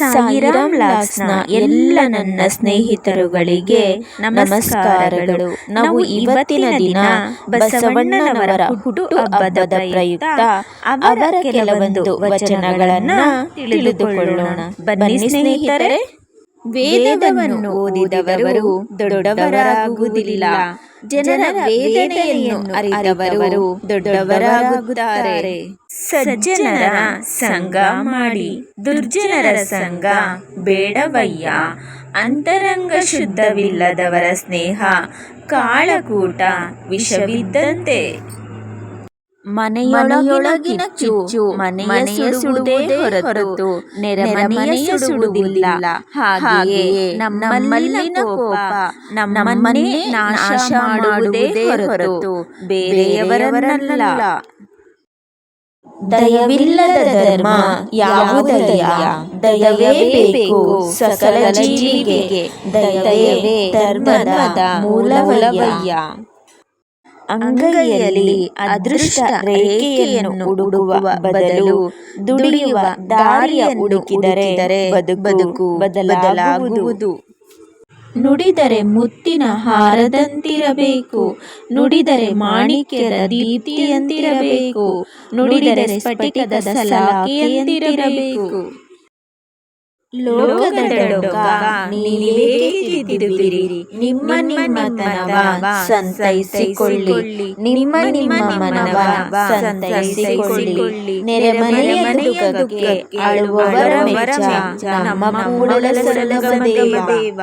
ಸಾಯಿರಾಮ್ ಲಾಸ್ನ ಎಲ್ಲ ನನ್ನ ಸ್ನೇಹಿತರುಗಳಿಗೆ ನಮಸ್ಕಾರಗಳು. ನಾವು ಇವತ್ತಿನ ದಿನ ಬಸವಣ್ಣನವರ ಹುಟ್ಟು ಹಬ್ಬದ ಪ್ರಯುಕ್ತ ಅವರ ಕೆಲವೊಂದು ವಚನಗಳನ್ನ ತಿಳಿದುಕೊಳ್ಳೋಣ. ಬನ್ನಿ ಸ್ನೇಹಿತರೆ ವೇದವನ್ನು ಓದಿದವರು ದೊಡ್ಡವರಾಗುವುದಿಲ್ಲ. ಜನರ ವೇದನೆಯನ್ನು ಅರಿತವರು ದೊಡ್ಡವರಾಗುತ್ತಾರೆ. ಸಜ್ಜನರ ಸಂಗ ಮಾಡಿ ದುರ್ಜನರ ಸಂಗ ಬೇಡವಯ್ಯ. ಅಂತರಂಗ ಶುದ್ಧವಿಲ್ಲದವರ ಸ್ನೇಹ ಕಾಳಕೂಟ ವಿಷವಿದ್ದಂತೆ. ಮನೆಯೊಳಗಿನ ಕಿಚ್ಚು ಮನೆಯ ಸುಡುವುದೇ ಹೊರತು ನೆರೆಮನೆಯ ಸುಡುವುದಿಲ್ಲ. ಹಾಗೆಯೇ ನಮ್ಮಲ್ಲಿನ ಕೋಪ ನಮ್ಮನ್ನೇ ನಾಶ ಮಾಡುವುದೇ ಹೊರತು ಬೇರೆಯವರನ್ನಲ್ಲ. ದಯವಿಲ್ಲದ ಧರ್ಮ ಯಾವುದಯ ದಯವೇ ಬೇಕು ಸಕಲ ಜೀವಿಗೆ. ದಯವೇ ಧರ್ಮದ ಮೂಲವಯ್ಯ. ಅಂಗೈಯಲ್ಲಿ ಅದೃಷ್ಟ ರೇಖೆಯನ್ನು ಹುಡುಕುವ ಬದಲು ದುಡಿಯುವ ದಾರಿಯ ಹುಡುಕಿದರೆ ಬದುಕು ಬದಲಾಗುವುದು. ನುಡಿದರೆ ಮುತ್ತಿನ ಹಾರದಂತಿರಬೇಕು, ನುಡಿದರೆ ಮಾಣಿಕ್ಯದ ದೀಪ್ತಿಯಂತಿರಬೇಕು, ನುಡಿದರೆ ಸ್ಫಟಿಕದ ಸಲಾಕೆಯಂತಿರಬೇಕು. ಲೋಕದೊಳಗ ನೀವೇಕಿದ್ದಿರುವಿರಿ ನಿಮ್ಮ ನಿಮ್ಮ ಮನವ ಸಂತೈಸಿಕೊಳ್ಳಿ. ನಿಮ್ಮ ನಿಮ್ಮ ಮನವ ಸಂತೈಸಿಕೊಳ್ಳಿ. ನೆರೆಮನೆಯ ದುಃಖಕ್ಕೆ ಅಳುವವರ ಮೆಚ್ಚ ನಮ್ಮ ಕೂಡಲ ದೇವ.